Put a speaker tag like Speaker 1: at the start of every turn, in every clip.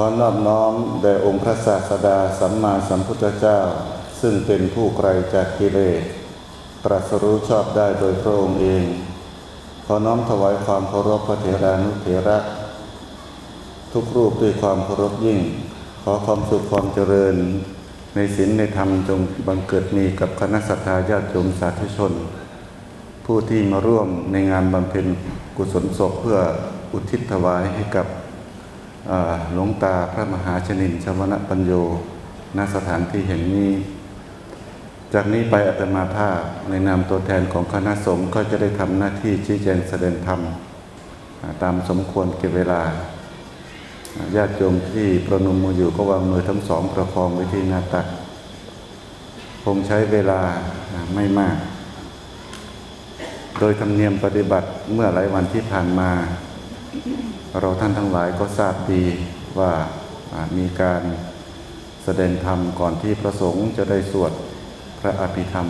Speaker 1: ขอนอบน้อมแด่องค์พระศาสดาสัมมาสัมพุทธเจ้า ซึ่งเป็นผู้ไกลจากกิเลสตรัสรู้ชอบได้โดยพระองค์เอง ขอน้อมถวายความเคารพพระเถรานุเถระทุกรูปด้วยความเคารพยิ่ง ขอความสุขความเจริญ ในศีลในธรรมจงบังเกิดมีกับคณะสัตยาญาติโยมสาธุชน ผู้ที่มาร่วมในงานบำเพ็ญกุศลศพเพื่ออุทิศถวายให้กับ หลวงตาพระมหาชนินชวนปัญโยณสถานที่แห่งนี้ จากนี้ไปอาตมาภาพในนามตัวแทนของคณะสงฆ์ก็จะได้ทำหน้าที่ชี้แจงแสดงธรรม ตามสมควรเก็บเวลาญาติโยมที่ประนมมืออยู่ก็วางมือทั้งสองประคองไว้ที่หน้าตัก คงใช้เวลาไม่มาก โดยธรรมเนียมปฏิบัติเมื่อหลายวันที่ผ่านมา เราท่านทั้งหลายก็ทราบดีว่ามีการแสดงธรรมก่อนที่พระสงฆ์จะได้สวดพระอภิธรรม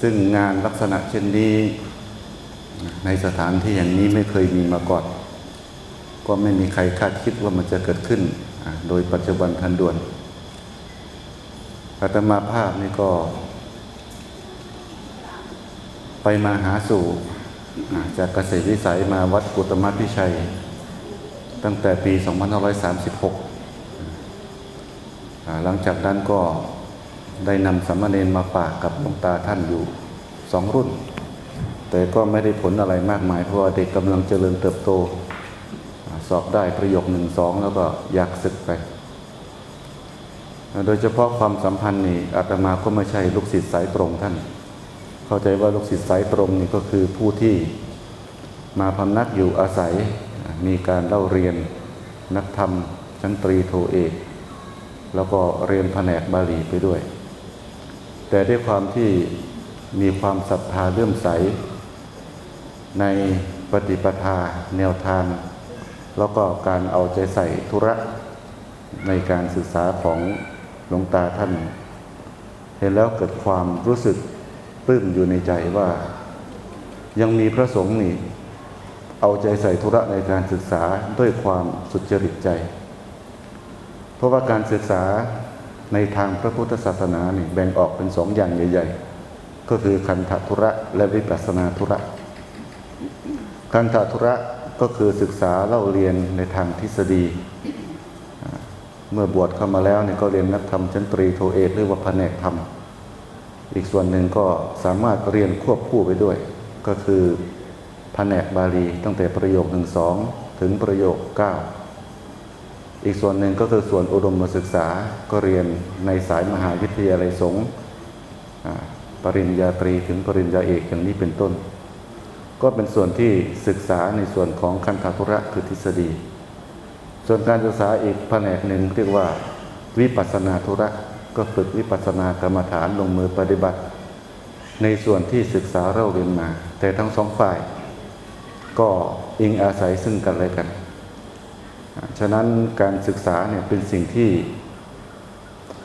Speaker 1: ซึ่งงานลักษณะเช่นนี้ ในสถานที่อย่างนี้ไม่เคยมีมาก่อน ก็ไม่มีใครคาดคิดว่ามันจะเกิดขึ้น โดยปัจจุบันทันด่วนอาตมาภาพนี่ก็ ไปมาหาสู่ จากเกษตรวิสัยมาวัดกุตมพิชัย ตั้งแต่ปี 2536อ่าหลังจากนั้นก็ได้นำสามเณรมาฝากกับหลวงตาท่านอยู่สองรุ่น แต่ก็ไม่ได้ผลอะไรมากมาย เพราะว่าเด็กกำลังเจริญเติบโต สอบได้ประโยคหนึ่งสองแล้วก็อยากศึกไป โดยเฉพาะความสัมพันธ์นี่อาตมาก็ไม่ใช่ลูกศิษย์สายตรงท่าน เข้าใจว่าลูกศิษย์สายตรงนี่ก็คือผู้ที่มาพำนักอยู่อาศัย มีการเล่าเรียนนักธรรมชั้นตรีโทเอกแล้วก็เรียนแผนกบาลีไปด้วย แต่ด้วยความที่มีความศรัทธาเลื่อมใส ในปฏิปทาแนวทาง แล้วก็การเอาใจใส่ธุระในการศึกษาของหลวงตาท่าน เห็นแล้วเกิดความรู้สึก ปลื้มอยู่ในใจว่า ยังมีพระสงฆ์นี่ เอาใจใส่ธุระในการศึกษาด้วยความสุจริตใจ เพราะว่าการศึกษาในทางพระพุทธศาสนานี่แบ่งออกเป็นสองอย่างใหญ่ ๆ ก็คือคันธธุระและวิปัสนาธุระ คันธธุระก็คือศึกษาเล่าเรียนในทางทฤษฎี เมื่อบวชเข้ามาแล้วเนี่ยก็เรียนนักธรรมชั้นตรีโทเอกหรือว่าแผนกธรรม อีกส่วนหนึ่งก็สามารถเรียนควบคู่ไปด้วย ก็คือแผนกบาลีตั้งแต่ประโยคหนึ่งสองถึงประโยคเก้าอีกส่วนหนึ่งก็คือส่วนอุดมศึกษาก็เรียนในสายมหาวิทยาลัยสงฆ์ปริญญาตรีถึงปริญญาเอกอย่างนี้เป็นต้น ก็เป็นส่วนที่ศึกษาในส่วนของคันธทุระคือทฤษฎี ส่วนการศึกษาอีกแผนกหนึ่งเรียกว่าวิปัสสนาธุระ ก็ฝึกวิปัสสนากรรมฐานลงมือปฏิบัติ ในส่วนที่ศึกษาเราเรียนมา แต่ทั้งสองฝ่าย ก็อิงอาศัยซึ่งกันและกัน ฉะนั้นการศึกษาเนี่ยเป็นสิ่งที่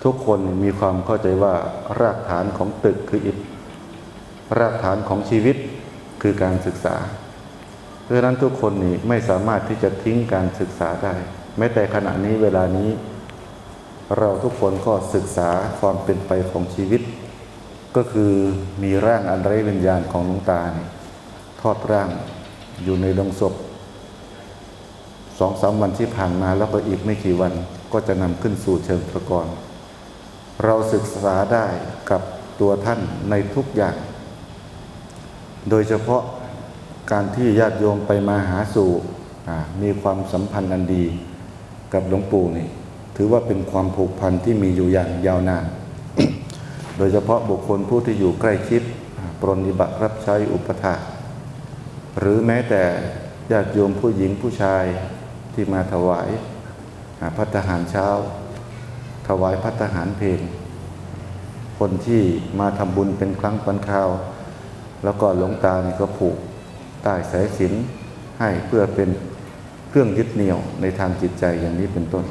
Speaker 1: ทุกคนมีความเข้าใจว่ารากฐานของตึกคืออิฐรากฐานของชีวิตคือการศึกษา เพราะนั้นทุกคนนี่ไม่สามารถที่จะทิ้งการศึกษาได้ แม้แต่ขณะนี้เวลานี้ เราทุกคนก็ศึกษาความเป็นไปของชีวิต ก็คือมีร่างอันไร้วิญญาณของหลวงตาเนี่ยทอดร่างอยู่ในโลงศพสองสามวันที่ผ่านมาแล้วก็อีกไม่กี่วันก็จะนำขึ้นสู่เชิงตะกอนเราศึกษาได้กับตัวท่านในทุกอย่าง โดยเฉพาะการที่ญาติโยมไปมาหาสู่มีความสัมพันธ์อันดีกับหลวงปู่นี่ ถือว่าเป็นความผูกพันที่มีอยู่อย่างยาวนาน โดยเฉพาะบุคคลผู้ที่อยู่ใกล้ชิดปรนนิบัติรับใช้อุปถาหรือแม้แต่ญาติโยมผู้หญิงผู้ชายที่มาถวายพัฒหารเช้า ถวายพัฒหารเพลง คนที่มาทำบุญเป็นครั้งเป็นคราว แล้วก็หลวงตาเนี่ยก็ผูกใต้สายสินให้เพื่อเป็นเครื่องยึดเหนี่ยวในทางจิตใจอย่างนี้เป็นต้น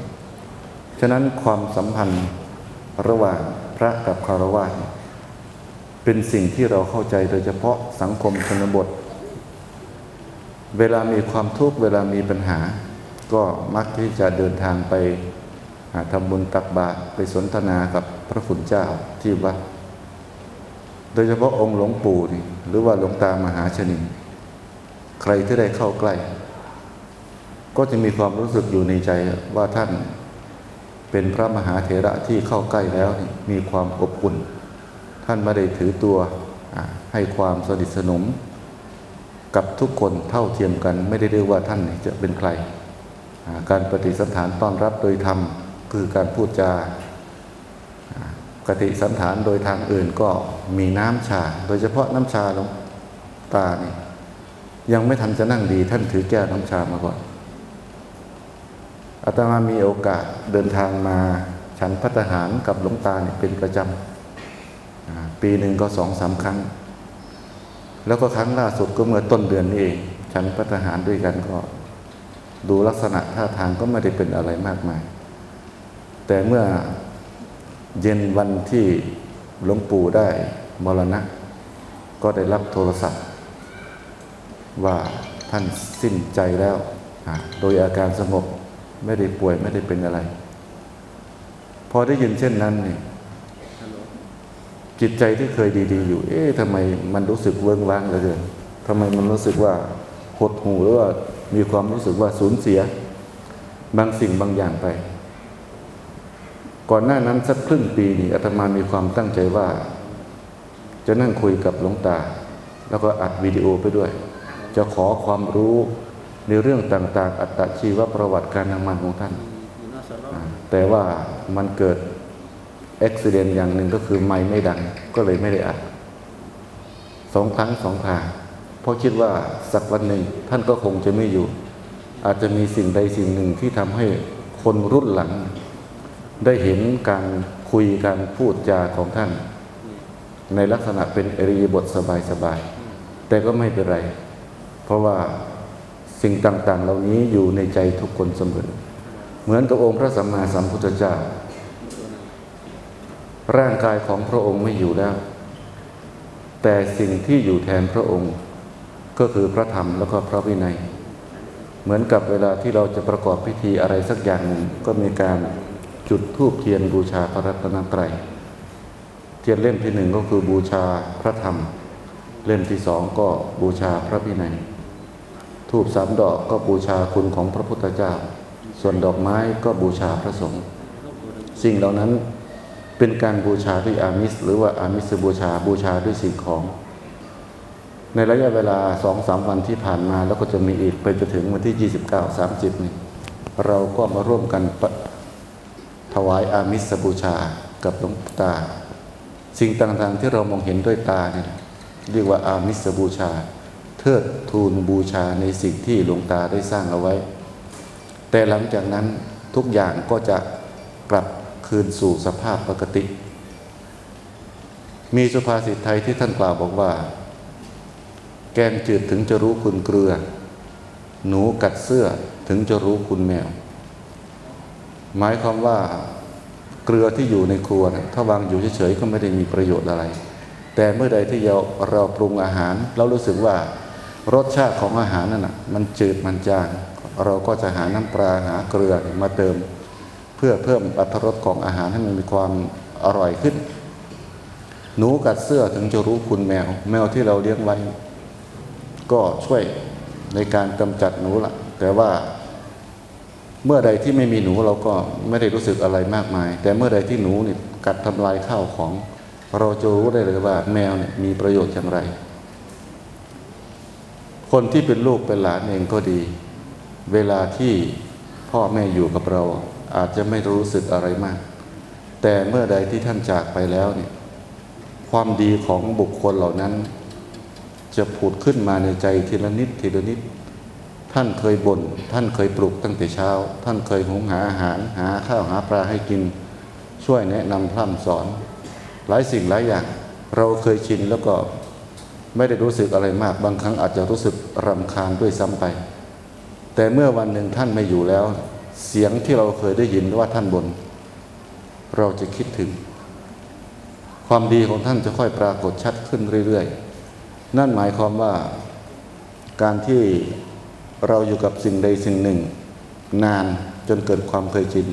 Speaker 1: ะนั้นความสัมพันธ์ระหว่างพระกับคารวะเป็นสิ่งที่เราเข้าใจโดยเฉพาะสังคมชนบท เวลามีความทุกข์เวลามีปัญหา ก็มักที่จะเดินทางไปหาทำบุญตักบาตรไปสนทนากับพระคุณเจ้าที่วัด โดยเฉพาะองค์หลวงปู่นี่หรือว่าหลวงตามหาชนินใครที่ได้เข้าใกล้ ก็จะมีความรู้สึกอยู่ในใจว่าท่าน เป็นพระมหาเถระที่เข้าใกล้แล้วนี่มีความอบอุ่น ท่านไม่ได้ถือตัวให้ความสนิทสนม กับทุกคนเท่าเทียมกัน ไม่ได้เรียกว่าท่านจะเป็นใคร การปฏิสันฐานต้อนรับโดยธรรมคือการพูดจาอ่ากติสันฐานโดยทางอื่นก็มีน้ำชา โดยเฉพาะน้ำชาหลวงตานี่ยังไม่ทันจะนั่งดีท่านถือแก้วน้ำชามาก่อน อาตมามีโอกาสเดินทางมาฉันพัฒหารกับหลวงตาเนี่ยเป็นประจำปีหนึ่งก็สองสามครั้ง แล้วก็ครั้งล่าสุดก็เมื่อต้นเดือนนี้เอง ฉันพัฒหารด้วยกันก็ ดูลักษณะท่าทางก็ไม่ได้เป็นอะไรมากมาย แต่เมื่อเย็นวันที่หลวงปู่ได้มรณะ ก็ได้รับโทรศัพท์ ว่าท่านสิ้นใจแล้ว โดยอาการสงบ ไม่ได้ป่วยไม่ได้เป็นอะไร พอได้ยินเช่นนั้นนี่จิตใจที่เคยดี ๆ อยู่ เอ๊ะทำไมมันรู้สึกเวิ้งว้างเหลือเกินทำไมมันรู้สึกว่าหดหูหรือว่ามีความรู้สึกว่าสูญเสีย บางสิ่งบางอย่างไป ก่อนหน้านั้นสักครึ่งปีนี่อาตมามีความตั้งใจว่า จะนั่งคุยกับหลวงตา แล้วก็อัดวิดีโอไปด้วย จะขอความรู้ ในเรื่องต่าง ๆ อัตชีวประวัติการทำงานของท่าน แต่ว่ามันเกิดอุบิเหตุอย่างหนึ่งก็คือไม่ไม่ดังก็เลยไม่ได้อัดสองครั้งสองคราเพราะคิดว่าสักวันหนึ่งท่านก็คงจะไม่อยู่ อาจจะมีสิ่งใดสิ่งหนึ่งที่ทำให้คนรุ่นหลัง ได้เห็นการคุยการพูดจาของท่าน ในลักษณะเป็นอริยบทสบายๆแต่ก็ไม่เป็นไร เพราะว่า สิ่งต่าง ๆ เหล่านี้อยู่ในใจทุกคนเสมอ เหมือนกับองค์พระสัมมาสัมพุทธเจ้า ร่างกายของพระองค์ไม่อยู่แล้ว แต่สิ่งที่อยู่แทนพระองค์ ก็คือพระธรรมแล้วก็พระวินัย เหมือนกับเวลาที่เราจะประกอบพิธีอะไรสักอย่างหนึ่งก็มีการจุดธูปเทียนบูชาพระรัตนตรัยเทียนเล่มที่หนึ่งก็คือบูชาพระธรรม เล่มที่สองก็บูชาพระวินัย ทูบสามดอกก็บูชาคุณของพระพุทธเจ้า ส่วนดอกไม้ก็บูชาพระสงฆ์สิ่งเหล่านั้นเป็นการบูชาด้วยอามิส หรือว่าอามิสบูชาบูชาด้วยสิ่งของ ในระยะเวลาสองสามวันที่ผ่านมาแล้วก็จะมีอีกไปจนถึงวันที่ 29 30 นี่เราก็มาร่วมกันถวายอามิสบูชากับหลวงตา สิ่งต่างๆที่เรามองเห็นด้วยตาเนี่ยเรียกว่าอามิสบูชา ทิดทูนบูชาในสิ่งที่หลวงตาได้สร้างเอาไว้ แต่หลังจากนั้นทุกอย่างก็จะกลับคืนสู่สภาพปกติ มีสุภาษิตไทยที่ท่านกล่าวบอกว่า แกงจืดถึงจะรู้คุณเกลือ หนูกัดเสื้อถึงจะรู้คุณแมว หมายความว่าเกลือที่อยู่ในครัวนะถ้าวางอยู่เฉยๆก็ไม่ได้มีประโยชน์อะไร แต่เมื่อใดที่เราเราปรุงอาหารเรารู้สึกว่า รสชาติของอาหารนั่นนะมันจืดมันจาง เราก็จะหาน้ำปลาหาเกลือมาเติม เพื่อเพิ่มอรรถรสของอาหารให้มันมีความอร่อยขึ้น หนูกัดเสื้อถึงจะรู้คุณแมว แมวที่เราเลี้ยงไว้ ก็ช่วยในการกำจัดหนูละแต่ว่าเมื่อใดที่ไม่มีหนูเราก็ไม่ได้รู้สึกอะไรมากมาย แต่เมื่อใดที่หนูนี่กัดทำลายข้าวของ เราจะรู้ได้เลยว่าแมวเนี่ยมีประโยชน์อย่างไร คนที่เป็นลูกเป็นหลานเองก็ดี เวลาที่พ่อแม่อยู่กับเราอาจจะไม่รู้สึกอะไรมาก แต่เมื่อใดที่ท่านจากไปแล้วเนี่ยความดีของบุคคลเหล่านั้น จะผุดขึ้นมาในใจทีละนิดทีละนิด ท่านเคยบน่นท่านเคยปลุกตั้งแต่เช้า ท่านเคยหุงหาอาหารหาข้าวหาปลาให้กิน ช่วยแนะนำพร่ำสอน หลายสิ่งหลายอย่างเราเคยชินแล้วก็ ไม่ได้รู้สึกอะไรมาก บางครั้งอาจจะรู้สึกรำคาญด้วยซ้ำไป แต่เมื่อวันหนึ่งท่านไม่อยู่แล้ว เสียงที่เราเคยได้ยินว่าท่านบน เราจะคิดถึง ความดีของท่านจะค่อยปรากฏชัดขึ้นเรื่อยๆ นั่นหมายความว่าการที่เราอยู่กับสิ่งใดสิ่งหนึ่ง นานจนเกิดความเคยชิน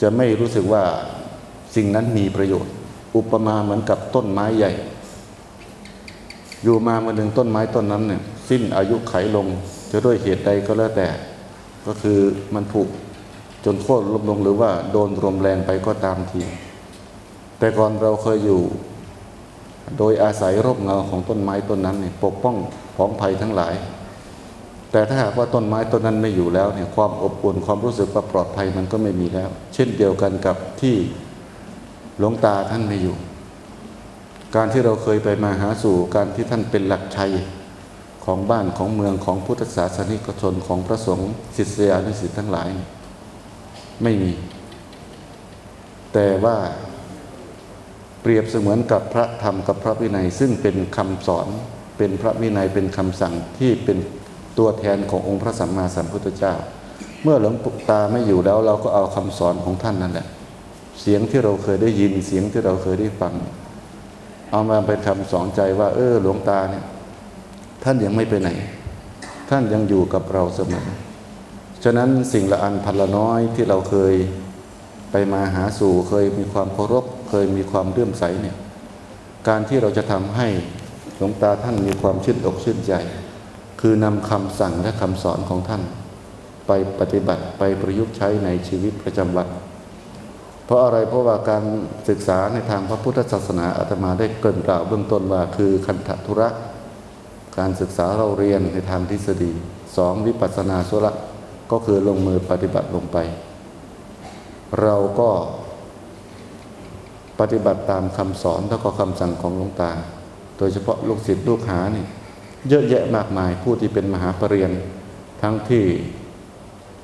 Speaker 1: จะไม่รู้สึกว่าสิ่งนั้นมีประโยชน์ อุปมาเหมือนกับต้นไม้ใหญ่ อยู่มามาหนึ่งต้นไม้ต้นนั้นเนี่ยสิ้นอายุไขลงจะด้วยเหตุใดก็แล้วแต่ ก็คือมันผุจนโค่นล้มลงหรือว่าโดนรวมแรงไปก็ตามที แต่ก่อนเราเคยอยู่ โดยอาศัยร่มเงาของต้นไม้ต้นนั้นเนี่ยปกป้องพ้องภัยทั้งหลาย แต่ถ้าหากว่าต้นไม้ต้นนั้นไม่อยู่แล้วเนี่ยความอบอุ่นความรู้สึกว่าปลอดภัยมันก็ไม่มีแล้ว เช่นเดียวกันกับที่หลวงตาท่านไม่อยู่ การที่เราเคยไปมาหาสู่การที่ท่านเป็นหลักชัยของบ้านของเมืองของพุทธศาสนิกชนของพระสงฆ์ศิษยานุศิษย์ทั้งหลาย ไม่มี แต่ว่าเปรียบเสมือนกับพระธรรมกับพระวินัย ซึ่งเป็นคำสอนเป็นพระวินัยเป็นคำสั่งที่เป็นตัวแทนขององค์พระสัมมาสัมพุทธเจ้า เมื่อหลวงปู่ตาไม่อยู่แล้วเราก็เอาคำสอนของท่านนั่นแหละ เสียงที่เราเคยได้ยินเสียงที่เราเคยได้ฟัง เอามาเป็นคำสอนใจว่า เออ หลวงตาเนี่ย ท่านยังไม่ไปไหน ท่านยังอยู่กับเราเสมอฉะนั้นสิ่งละอันพันละน้อยที่เราเคยไปมาหาสู่เคยมีความเคารพ เคยมีความเลื่อมใสเนี่ย การที่เราจะทำให้หลวงตาท่านมีความชื่นอกชื่นใจ คือนำคำสั่งและคำสอนของท่าน ไปปฏิบัติไปประยุกต์ใช้ในชีวิตประจำวัน เพราะอะไรเพราะว่าการศึกษาในทางพระพุทธศาสนาอาตมาได้เกริ่นกล่าวเบื้องต้นว่าคือคันธทุระ การศึกษาเราเรียนในทางทฤษฎีสองวิปัสสนาสุระก็คือลงมือปฏิบัติลงไป เราก็ปฏิบัติตามคำสอนแล้วก็คำสั่งของหลวงตา โดยเฉพาะลูกศิษย์ลูกหานี่เยอะแยะมากมายผู้ที่เป็นมหาปรริญญาทั้งที่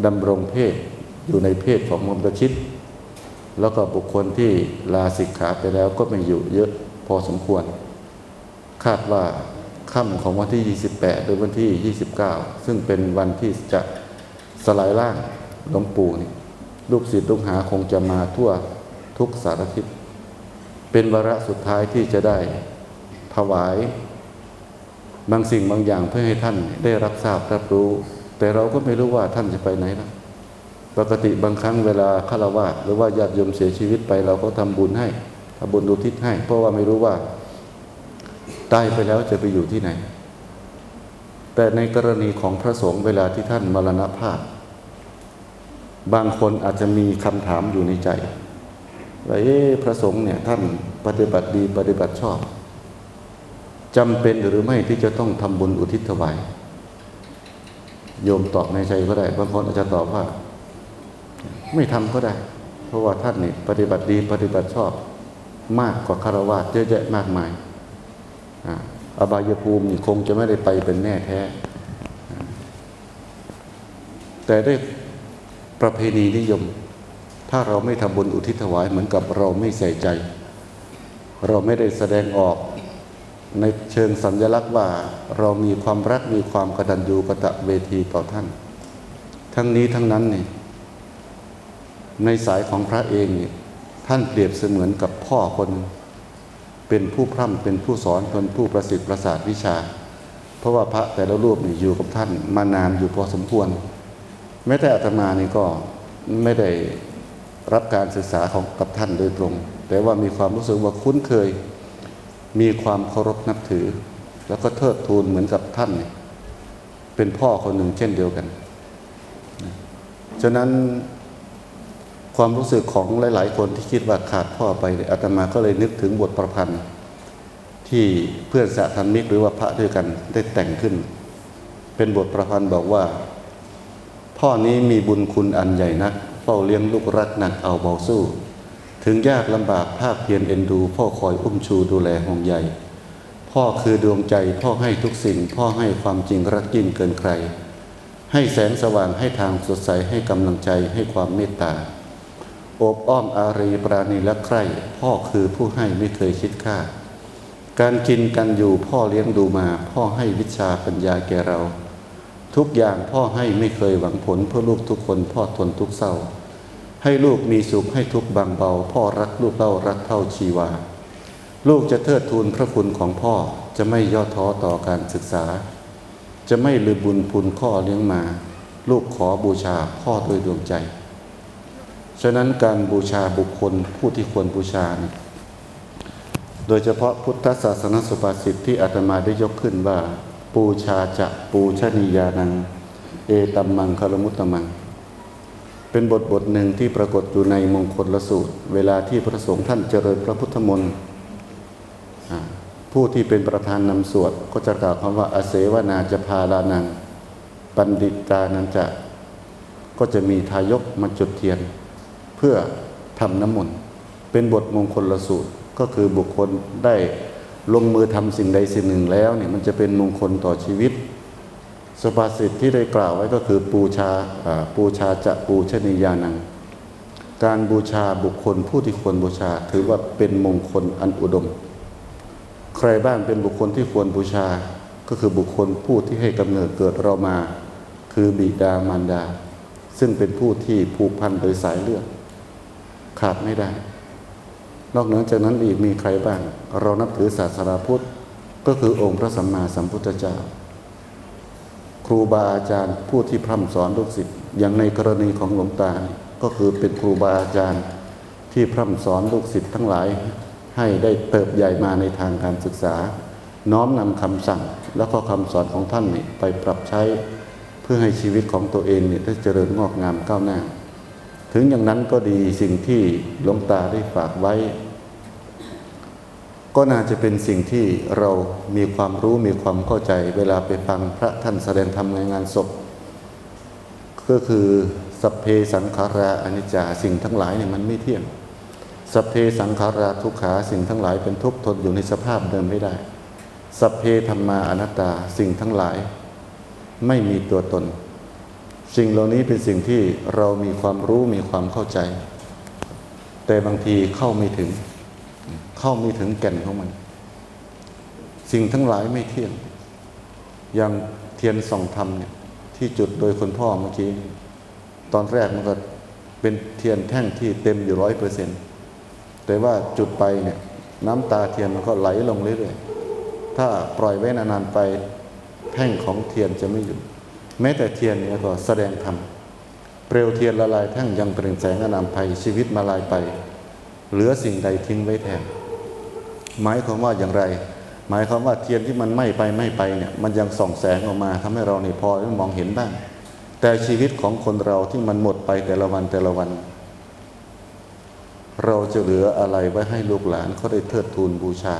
Speaker 1: ดำรงเพศอยู่ในเพศของมรดชิต แล้วก็บุคคลที่ลาสิกขาไปแล้วก็ม่อยู่เยอะพอสมควร คาดว่าค่ำของวันที่ 28 หรือวันที่ 29 ซึ่งเป็นวันที่จะสลายร่างหลวงปู่นี่ลูกศิษย์ลูกหาคงจะมาทั่วทุกสารทิศ เป็นวาระสุดท้ายที่จะได้ถวาย บางสิ่งบางอย่างเพื่อให้ท่านได้รับทราบรับรู้ แต่เราก็ไม่รู้ว่าท่านจะไปไหนนะ ปกติบางครั้งเวลาฆราวาสหรือว่าญาติโยมเสียชีวิตไป เราก็ทำบุญให้ทำบุญอุทิศให้ เพราะว่าไม่รู้ว่าตายไปแล้วจะไปอยู่ที่ไหน แต่ในกรณีของพระสงฆ์เวลาที่ท่านมรณภาพ บางคนอาจจะมีคำถามอยู่ในใจว่าเอ๊ะพระสงฆ์เนี่ยท่านปฏิบัติดีปฏิบัติชอบจำเป็นหรือไม่ที่จะต้องทำบุญอุทิศถวายโยมตอบในใจก็ได้ บางคนอาจจะตอบว่า ไม่ทำก็ได้ เพราะว่าท่านนี่ปฏิบัติดีปฏิบัติชอบมากกว่าคารวะเยอะแยะมากมายอาบายภูมิคงจะไม่ได้ไปเป็นแน่แท้ แต่ได้ประเพณีนิยม ถ้าเราไม่ทำบุญอุทิศถวายเหมือนกับเราไม่ใส่ใจ เราไม่ได้แสดงออกในเชิงสัญลักษณ์ว่าเรามีความรักมีความกตัญญูกตเวทีต่อท่าน ทั้งนี้ทั้งนั้นนี่ ในสายของพระเองนี่ท่านเปรียบเสมือนกับพ่อคนเป็นผู้พร่ำเป็นผู้สอนเป็นผู้ประสิทธิ์ประสาทวิชา เพราะว่าพระแต่ละรูปนี่อยู่กับท่านมานานอยู่พอสมควร แม้แต่อาตมานี่ก็ไม่ได้รับการศึกษาของกับท่านโดยตรง แต่ว่ามีความรู้สึกว่าคุ้นเคย มีความเคารพนับถือ แล้วก็เทิดทูนเหมือนกับท่านนี่เป็นพ่อคนหนึ่งเช่นเดียวกัน ฉะนั้น ความรู้สึกของหลาย ๆ คนที่คิดว่าขาดพ่อไปอาตมาก็เลยนึกถึงบทประพันธ์ ที่เพื่อนสาธรรมิกหรือว่าพระด้วยกันได้แต่งขึ้น เป็นบทประพันธ์บอกว่า พ่อนี้มีบุญคุณอันใหญ่นักเฝ้าเลี้ยงลูกรักหนักเอาเบาสู้ ถึงยากลำบากภาคเพียรเอ็นดู พ่อคอยอุ้มชูดูแลห่วงใยพ่อคือดวงใจพ่อให้ทุกสิ่ง พ่อให้ความจริงรักยิ่งเกินใคร ให้แสงสว่างให้ทางสดใสให้กำลังใจให้ความเมตตา โอบอ้อมอารีปราณีและใคร่พ่อคือผู้ให้ไม่เคยคิดค่า การกินกันอยู่พ่อเลี้ยงดูมา พ่อให้วิชาปัญญาแก่เรา ทุกอย่างพ่อให้ไม่เคยหวังผลเพื่อลูกทุกคนพ่อทนทุกเศร้า ให้ลูกมีสุขให้ทุกบางเบา พ่อรักลูกเล่ารักเท่าชีวา ลูกจะเทิดทูนพระคุณของพ่อจะไม่ย่อท้อต่อการศึกษา จะไม่ลืมบุญพุนข้อเลี้ยงมา ลูกขอบูชาพ่อโดยดวงใจ ฉะนั้นการบูชาบุคคลผู้ที่ควรบูชาเนี่ยโดยเฉพาะพุทธศาสนสุภาษิตที่อาตมาได้ยกขึ้นว่า ปูชาจะปูชนียานัง เอตัมมังคารมุตตมัง เป็นบทบทหนึ่งที่ปรากฏอยู่ในมงคลละสูตร เวลาที่พระสงฆ์ท่านเจริญพระพุทธมนต์ผู้ที่เป็นประธานนำสวดก็จะกล่าวคำว่าอาเสวนาจะพาลานัง ปันดิตานันจะ ก็จะมีทายกมาจุดเทียน เพื่อทำน้ำมนต์เป็นบทมงคลละสูตรก็คือบุคคลได้ลงมือทำสิ่งใดสิ่งหนึ่งแล้วเนี่ยมันจะเป็นมงคลต่อชีวิตสุภาษิตที่ได้กล่าวไว้ก็คือปูชาปูชาจะปูชนียานัง การบูชาบุคคลผู้ที่ควรบูชา ถือว่าเป็นมงคลอันอุดม ใครบ้างเป็นบุคคลที่ควรบูชา ก็คือบุคคลผู้ที่ให้กำเนิดเกิดเรามา คือบิดามารดา ซึ่งเป็นผู้ที่ผูกพันโดยสายเลือด ขาดไม่ได้ นอกเหนือจากนั้นอีกมีใครบ้าง เรานับถือศาสนาพุทธก็คือองค์พระสัมมาสัมพุทธเจ้า ครูบาอาจารย์ผู้ที่พร่ำสอนลูกศิษย์อย่างในกรณีของหลวงตา ก็คือเป็นครูบาอาจารย์ที่พร่ำสอนลูกศิษย์ทั้งหลาย ให้ได้เติบใหญ่มาในทางการศึกษา น้อมนำคำสั่งแล้วก็คำสอนของท่านไปปรับใช้ เพื่อให้ชีวิตของตัวเองเนี่ยได้เจริญงอกงามก้าวหน้า ถึงอย่างนั้นก็ดีสิ่งที่หลวงตาได้ฝากไว้ ก็น่าจะเป็นสิ่งที่เรามีความรู้มีความเข้าใจ เวลาไปฟังพระท่านแสดงธรรมในงานศพ ก็คือสัพเพสังขาราอนิจจาสิ่งทั้งหลายเนี่ยมันไม่เที่ยงสัพเพสังขาราทุกขาสิ่งทั้งหลายเป็นทุกข์ทนอยู่ในสภาพเดิมไม่ได้ สัพเพธรรมาอนัตตาสิ่งทั้งหลาย ไม่มีตัวตน สิ่งเหล่านี้เป็นสิ่งที่เรามีความรู้มีความเข้าใจ แต่บางทีเข้าไม่ถึง เข้าไม่ถึงแก่นของมัน สิ่งทั้งหลายไม่เที่ยง อย่างเทียนส่องธรรมเนี่ยที่จุดโดยคนพ่อเมื่อกี้ ตอนแรกมันก็เป็นเทียนแท่งที่เต็มอยู่ร้อยเปอร์เซ็นต์แต่ว่าจุดไปเนี่ยน้ำตาเทียนมันก็ไหลลงเรื่อยๆ ถ้าปล่อยไว้นานๆไปแท่งของเทียนจะไม่หยุด แม้แต่เทียนเนี่ยก็แสดงธรรมเปลวเทียนละลายแท่งยังเปล่งแสงอนามภัยชีวิตมาลายไป เหลือสิ่งใดทิ้งไว้แทนหมายความว่าอย่างไร หมายความว่าเทียนที่มันไหม้ไปไหม้ไปเนี่ยมันยังส่องแสงออกมาทำให้เราเนี่พอมองเห็นบ้าง แต่ชีวิตของคนเราที่มันหมดไปแต่ละวันแต่ละวัน เราจะเหลืออะไรไว้ให้ลูกหลานเขาได้เทิดทูนบูชา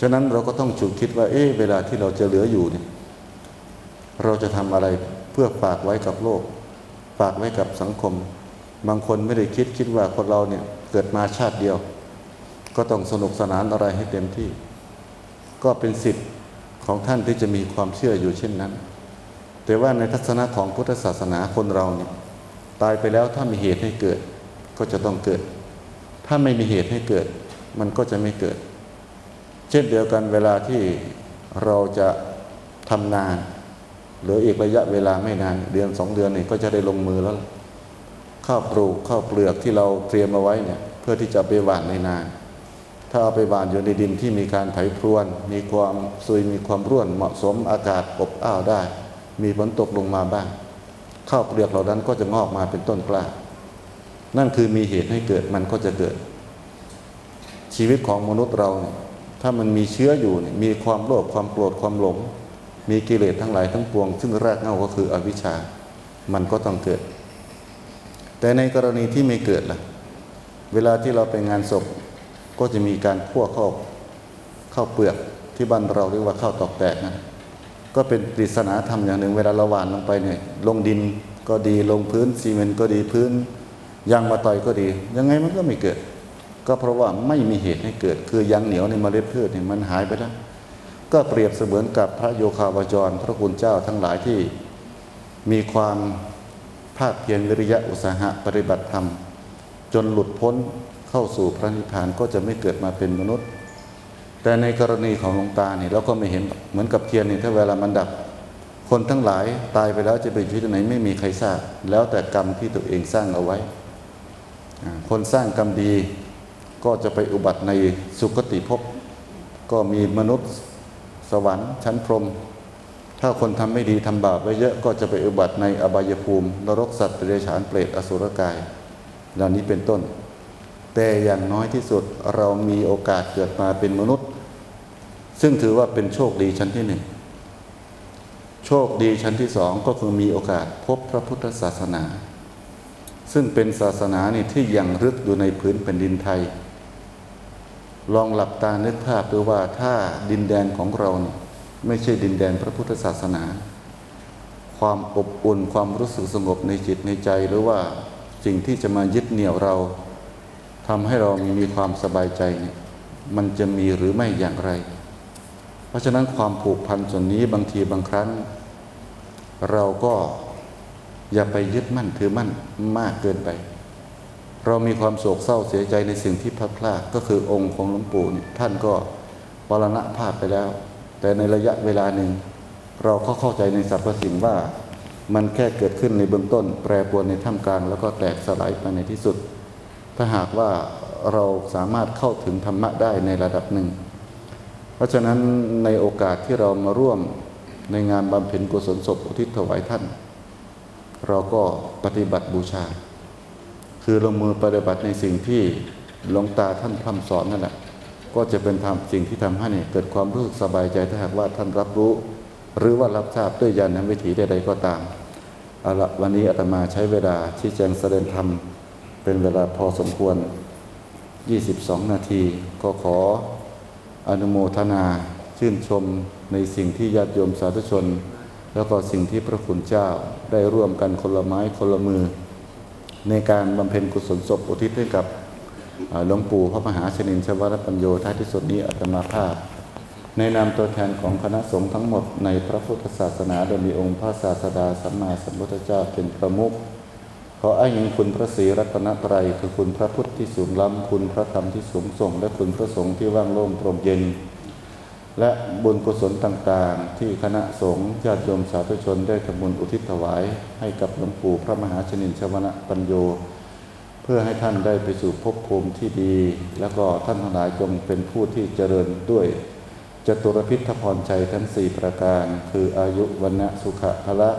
Speaker 1: ฉะนั้นเราก็ต้องจุดคิดว่า เอ๊ะเวลาที่เราจะเหลืออยู่เนี่ยเราจะทำอะไรเพื่อฝากไว้กับโลก ฝากไว้กับสังคม บางคนไม่ได้คิดคิดว่าคนเราเนี่ยเกิดมาชาติเดียว ก็ต้องสนุกสนานอะไรให้เต็มที่ ก็เป็นสิทธิ์ของท่านที่จะมีความเชื่ออยู่เช่นนั้น แต่ว่าในทัศนะของพุทธศาสนาคนเราเนี่ยตายไปแล้วถ้ามีเหตุให้เกิด ก็จะต้องเกิด ถ้าไม่มีเหตุให้เกิด มันก็จะไม่เกิด เช่นเดียวกันเวลาที่เราจะทำนานหลืออีกระยะเวลาไม่นานเดือนสองเดือนนี่ก็จะได้ลงมือแล้ว ข้าวปลูกข้าวเปลือกที่เราเตรียมเอาไว้เนี่ยเพื่อที่จะไปหว่านในนาถ้าเอาไปหว่านอยู่ในดินที่มีการไถพรวน มีความซุยมีความร่วนเหมาะสมอากาศอบอ้าวได้ มีฝนตกลงมาบ้างข้าวเปลือกเหล่านั้นก็จะงอกมาเป็นต้นกล้า นั่นคือมีเหตุให้เกิดมันก็จะเกิด ชีวิตของมนุษย์เราเนี่ย ถ้ามันมีเชื้ออยู่เนี่ยมีความโลภความโกรธความหลง มีกิเลสทั้งหลายทั้งปวง ซึ่งรากเหง้าก็คืออวิชชา มันก็ต้องเกิด แต่ในกรณีที่ไม่เกิดล่ะ เวลาที่เราไปงานศพก็จะมีการคั่วข้าวข้าวเปลือกที่บ้านเราเรียกว่าข้าวตอกแตกนะก็เป็นปริศนาธรรมอย่างหนึ่งเวลาเราหว่านลงไปเนี่ยลงดินก็ดีลงพื้นซีเมนต์ก็ดีพื้นยางมาต่อยก็ดี ยังไงมันก็ไม่เกิด ก็เพราะว่าไม่มีเหตุให้เกิด คือยางเหนียวในเมล็ดพืชเนี่ยมันหายไปแล้วก็เปรียบเสมือนกับพระโยคาวจร พระคุณเจ้าทั้งหลายที่มีความภาคเพียรวิริยะอุตสาหะปฏิบัติธรรม จนหลุดพ้นเข้าสู่พระนิพพานก็จะไม่เกิดมาเป็นมนุษย์ แต่ในกรณีของหลวงตาเนี่ยเราก็ไม่เห็นเหมือนกับเทียนเนี่ยถ้าเวลามันดับ คนทั้งหลายตายไปแล้วจะไปอยู่ที่ไหนไม่มีใครทราบแล้วแต่กรรมที่ตัวเองสร้างเอาไว้ คนสร้างกรรมดี ก็จะไปอุบัติในสุคติภพก็มีมนุษย์สวรรค์ชั้นพรหมถ้าคนทำไม่ดีทำบาปไว้เยอะก็จะไปอุบัติในอบายภูมิ นรกสัตว์เดรัจฉานเปรตอสุรกายเหล่านี้เป็นต้น แต่อย่างน้อยที่สุดเรามีโอกาสเกิดมาเป็นมนุษย์ ซึ่งถือว่าเป็นโชคดีชั้นที่หนึ่งโชคดีชั้นที่สองก็คือมีโอกาสพบพระพุทธศาสนา ซึ่งเป็นศาสนานี่ที่ยังรึกอยู่ในพื้นแผ่นดินไทย ลองหลับตานึกภาพดูว่าถ้าดินแดนของเราเนี่ยไม่ใช่ดินแดนพระพุทธศาสนา ความอบอุ่นความรู้สึกสงบในจิตในใจหรือว่าสิ่งที่จะมายึดเหนี่ยวเราทำให้เรามีความสบายใจเนี่ยมันจะมีหรือไม่อย่างไร เพราะฉะนั้นความผูกพันส่วนนี้บางทีบางครั้ง เราก็อย่าไปยึดมั่นถือมั่นมากเกินไป เรามีความโศกเศร้าเสียใจในสิ่งที่พลาดพลาดก็คือองค์ของหลวงปู่นี่ท่านก็ปรณภาพไปแล้ว แต่ในระยะเวลาหนึ่ง เราก็เข้าใจในสรรพสิ่งว่ามันแค่เกิดขึ้นในเบื้องต้น แปรปรวนในท่ามกลาง แล้วก็แตกสลายไปในที่สุด ถ้าหากว่าเราสามารถเข้าถึงธรรมะได้ในระดับหนึ่ง เพราะฉะนั้นในโอกาสที่เรามาร่วมในงานบำเพ็ญกุศลศพอุทิศถวายท่าน เราก็ปฏิบัติบูชา คือลงมือปฏิบัติในสิ่งที่หลวงตาท่านพร่ำสอนนั่นแหละก็จะเป็นทำสิ่งที่ทำให้เกิดความรู้สึกสบายใจถ้าหากว่าท่านรับรู้ หรือว่ารับทราบด้วยญาณวิถีใดๆก็ตามเอาละวันนี้อาตมาใช้เวลาชี้แจงแสดงธรรมเป็นเวลาพอสมควร 22 นาที ก็ขออนุโมทนาชื่นชมในสิ่งที่ญาติโยมสาธุชน แล้วก็สิ่งที่พระคุณเจ้าได้ร่วมกันคนละไม้คนละมือ ในการบำเพ็ญกุศลศพอุทิศให้กับหลวงปู่พระมหาชนินชวรปัญโยท้ายที่สุดนี้อาตมาภาพ ในนามตัวแทนของคณะสงฆ์ทั้งหมดในพระพุทธศาสนาโดยมีองค์พระศาสดาสัมมาสัมพุทธเจ้าเป็นประมุขขออ้างอิงคุณพระศรีรัตนตรัยคือคุณพระพุทธที่สูงล้ำคุณพระธรรมที่สูงส่ง และคุณพระสงฆ์ที่ว่างโล่งโปร่งเย็น และบุญกุศลต่างๆ ที่คณะสงฆ์ญาติโยมสาธุชนได้ทำบุญอุทิศถวาย ให้กับหลวงปู่พระมหาชนินชวนะปัญโย เพื่อให้ท่านได้ไปสู่ภพภูมิที่ดี แล้วก็ท่านทั้งหลายจงเป็นผู้ที่เจริญด้วยจตุรพิทพรชัยทั้งสี่ประการ คืออายุวันะสุขะพละ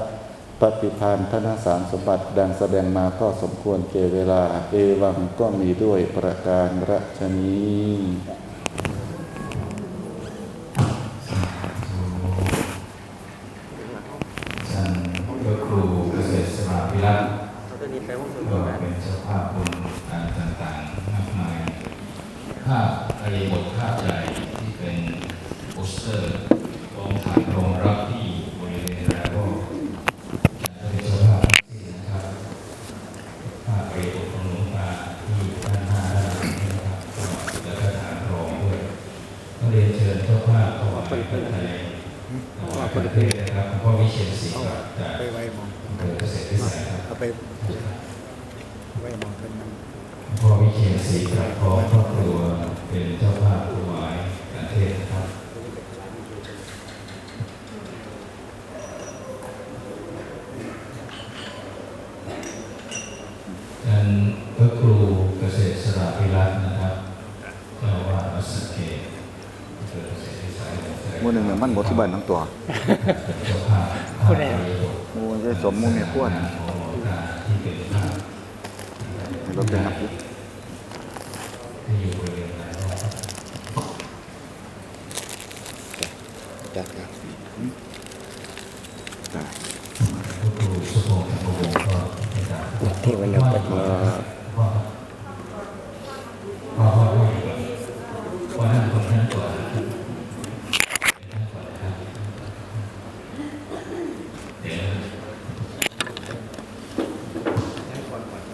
Speaker 1: ปฏิพานธนสารสมบัติดังแสดงมาก็สมควรเกเวลา เอวังก็มีด้วยประการรัชนี
Speaker 2: เขา
Speaker 3: จะมีแปลว่าส่วน
Speaker 2: ก็
Speaker 3: ตัวแบบ
Speaker 2: เป็นเจ้าภาพบุญการต่างๆมากมายภาพอริบทภาพใหญ่ที่เป็นโปสเตอร์กองถ่ายรองรับที่อยู่บริเวณแรกก็เป็นเจ้าภาพที่นะครับภาพอริบทของหลวงตาที่อยู่ด้านหน้าด้านหลังนี้นะครับแล้วก็ฐานรองด้วยก็เรียนเชิญเจ้าภาพถวายพระไตรถวายพระเทศนะครับหลวงพ่อวิเชียรศรีกับจาก
Speaker 4: ไปไว้มอง
Speaker 2: อำเภอเกษตรวิสัยครับ
Speaker 4: เอา ไปไว้มองเป็นนั้น
Speaker 2: พ่อวิเชียรศรีกับพร้อมครอบครัวเป็นเจ้าภาพถวายประเทศนะครับท่านพระครูเกษตรสระพิรัตน์นะครับเจ้าอาวาสวัดสะเกษอำเภอเกษตรวิสัย
Speaker 1: มูหนึ่งเนี่ยมันหมดที่บ้านทั้งตัว
Speaker 2: เจ้าภาพภาพประโยชน์
Speaker 1: มูได้สมมูเนี่ยพวด
Speaker 2: เป็นภาพ
Speaker 1: รถเป็นนั
Speaker 2: กอยู่บริเวณนั้นนะครับ
Speaker 4: จัดครับ
Speaker 2: พระครูสุพงศ์ธรรมวงศ์ก็เป็นกา
Speaker 4: ที่วันนี้ก็มา